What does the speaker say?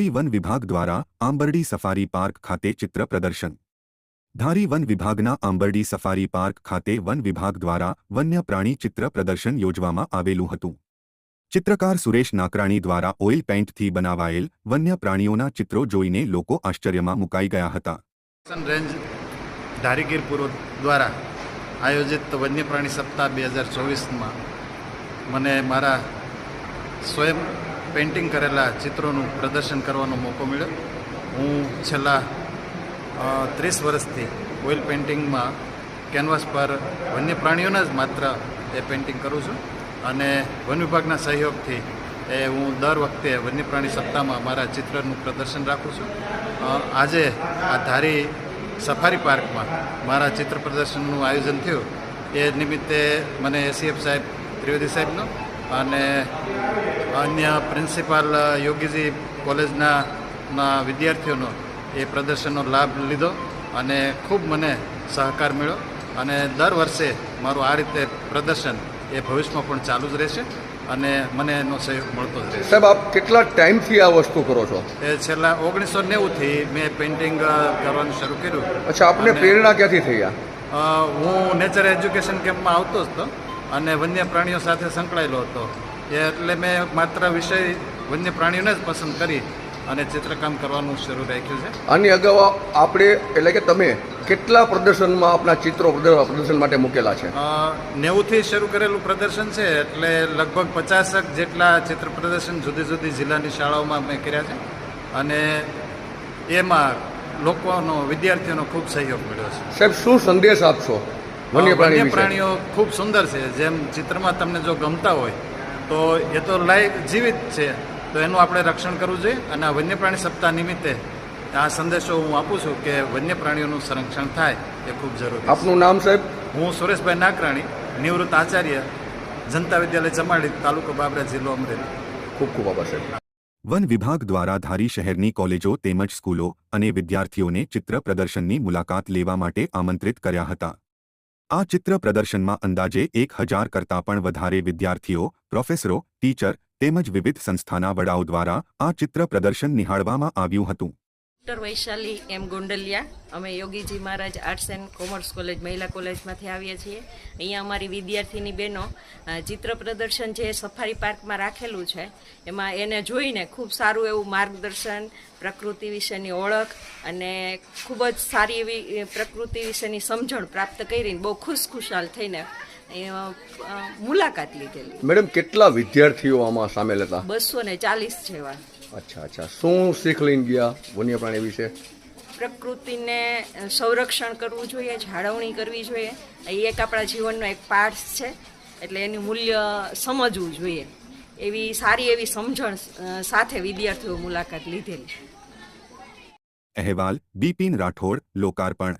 ધારી one વિભાગ દ્વારા Ambardi safari park ખાતે ચિત્ર પ્રદર્શન. ધારી વન વિભાગના આંબરડી સફારી પાર્ક ખાતે વન વિભાગ દ્વારા વન્ય પ્રાણી ચિત્ર પ્રદર્શન યોજવામાં આવેલું હતું. ચિત્રકાર સુરેશ નાકરાણી દ્વારા ઓઇલ પેઇન્ટથી બનાવાયેલ વન્ય પ્રાણીઓના ચિત્રો જોઈને લોકો આશ્ચર્યમાં મુકાઈ ગયા હતા. રેન્જ ધારીગીર પૂર્વ દ્વારા આયોજિત વન્ય પ્રાણી સપ્તાહ બે હજાર ચોવીસમાં મને મારા સ્વયં પેઇન્ટિંગ કરેલા ચિત્રોનું પ્રદર્શન કરવાનો મોકો મળ્યો. હું છેલ્લા ત્રીસ વર્ષથી ઓઇલ પેઇન્ટિંગમાં કેનવાસ પર વન્ય પ્રાણીઓના જ માત્ર એ પેઇન્ટિંગ કરું છું અને વન વિભાગના સહયોગથી એ હું દર વખતે વન્ય પ્રાણી સપ્તાહમાં મારા ચિત્રનું પ્રદર્શન રાખું છું. આજે આ ધારી સફારી પાર્કમાં મારા ચિત્ર પ્રદર્શનનું આયોજન થયું. એ નિમિત્તે મને એસીએફ સાહેબ, ત્રિવેદી સાહેબનો અને અન્ય પ્રિન્સિપાલ યોગીજી કોલેજના વિદ્યાર્થીઓનો એ પ્રદર્શનનો લાભ લીધો અને ખૂબ મને સહકાર મળ્યો અને દર વર્ષે મારું આ રીતે પ્રદર્શન એ ભવિષ્યમાં પણ ચાલુ જ રહેશે અને મને એનો સહયોગ મળતો જ રહેશે. સાહેબ આપ કેટલા ટાઈમથી આ વસ્તુ કરો છો? એ છેલ્લા ઓગણીસો નેવુંથી મેં પેઇન્ટિંગ કરવાનું શરૂ કર્યું. અચ્છા આપને પ્રેરણા ક્યાંથી થઈ આ? હું નેચર એજ્યુકેશન કેમ્પમાં આવતો જ હતો અને વન્ય પ્રાણીઓ સાથે સંકળાયેલો હતો. એટલે મેં માત્ર વિષય વન્ય પ્રાણીઓને જ પસંદ કરી અને ચિત્રકામ કરવાનું શરૂ રાખ્યું છે. આની અગાઉ આપણે એટલે કે તમે કેટલા પ્રદર્શનમાં આપના ચિત્રો પ્રદ- પ્રદર્શન માટે મૂકેલા છે? નેવુંથી શરૂ કરેલું પ્રદર્શન છે એટલે લગભગ પચાસક જેટલા ચિત્ર પ્રદર્શન જુદી જુદી જિલ્લાની શાળાઓમાં મેં કર્યા છે. અને એમાં લોકોનો વિદ્યાર્થીઓનો ખૂબ સહયોગ મળ્યો છે. સાહેબ શું સંદેશ આપશો વન્ય પ્રાણીઓ ખૂબ સુંદર છે. જેમ ચિત્રમાં તમને જો ગમતા હોય તો એ તો લાઈવ જીવિત છે. તો એનું આપણે રક્ષણ કરવું જોઈએ અને આ વન્ય પ્રાણી સપ્તાહ નિમિત્તે આ સંદેશો હું આપું છું કે વન્ય પ્રાણીઓનું સંરક્ષણ થાય એ ખૂબ જરૂરી આપનું નામ સાહેબ? હું સુરેશભાઈ નાકરાણી નિવૃત્ત આચાર્ય જનતા વિદ્યાલય ચમાડી તાલુકો બાબરા જિલ્લો અમરેલી. ખૂબ ખૂબ આભાર સાહેબ. વન વિભાગ દ્વારા ધારી શહેરની કોલેજો તેમજ સ્કૂલો અને વિદ્યાર્થીઓને ચિત્ર પ્રદર્શનની મુલાકાત લેવા માટે આમંત્રિત કર્યા હતા. આ ચિત્ર પ્રદર્શનમાં અંદાજે એક હજાર કરતાં પણ વધારે વિદ્યાર્થીઓ, પ્રોફેસરો, ટીચર તેમજ વિવિધ સંસ્થાના વડાઓ દ્વારા આ ચિત્ર પ્રદર્શન નિહાળવામાં આવ્યું હતું. ડૉક્ટર વૈશાલી એમ ગોંડલિયા અમે Yogiji Maharaj arts and commerce college મહિલા કોલેજમાંથી આવીએ છીએ. અહીંયા અમારી વિદ્યાર્થીની બહેનો ચિત્ર પ્રદર્શન જે સફારી પાર્કમાં રાખેલું છે એમાં એને જોઈને ખૂબ સારું એવું માર્ગદર્શન પ્રકૃતિ વિશેની ઓળખ અને ખૂબ જ સારી એવી પ્રકૃતિ વિશેની સમજણ પ્રાપ્ત કરીને બહુ ખુશખુશાલ થઈને મુલાકાત લીધેલી. મેડમ કેટલા વિદ્યાર્થીઓ આમાં સામેલ હતા? બસો ને ચાલીસ જેવા. અચ્છા અચ્છા. શું શીખ લઈને ગયા વન્ય પ્રાણી વિશે? પ્રકૃતિને સંરક્ષણ કરવું જોઈએ જાળવણી કરવી જોઈએ. એ એક આપણા જીવનનો એક પાઠ છે એટલે એનું મૂલ્ય સમજવું જોઈએ. એવી સારી એવી સમજણ સાથે વિદ્યાર્થીઓ મુલાકાત લીધેલી. અહેવાલ બિપિન રાઠોડ લોકાર્પણ.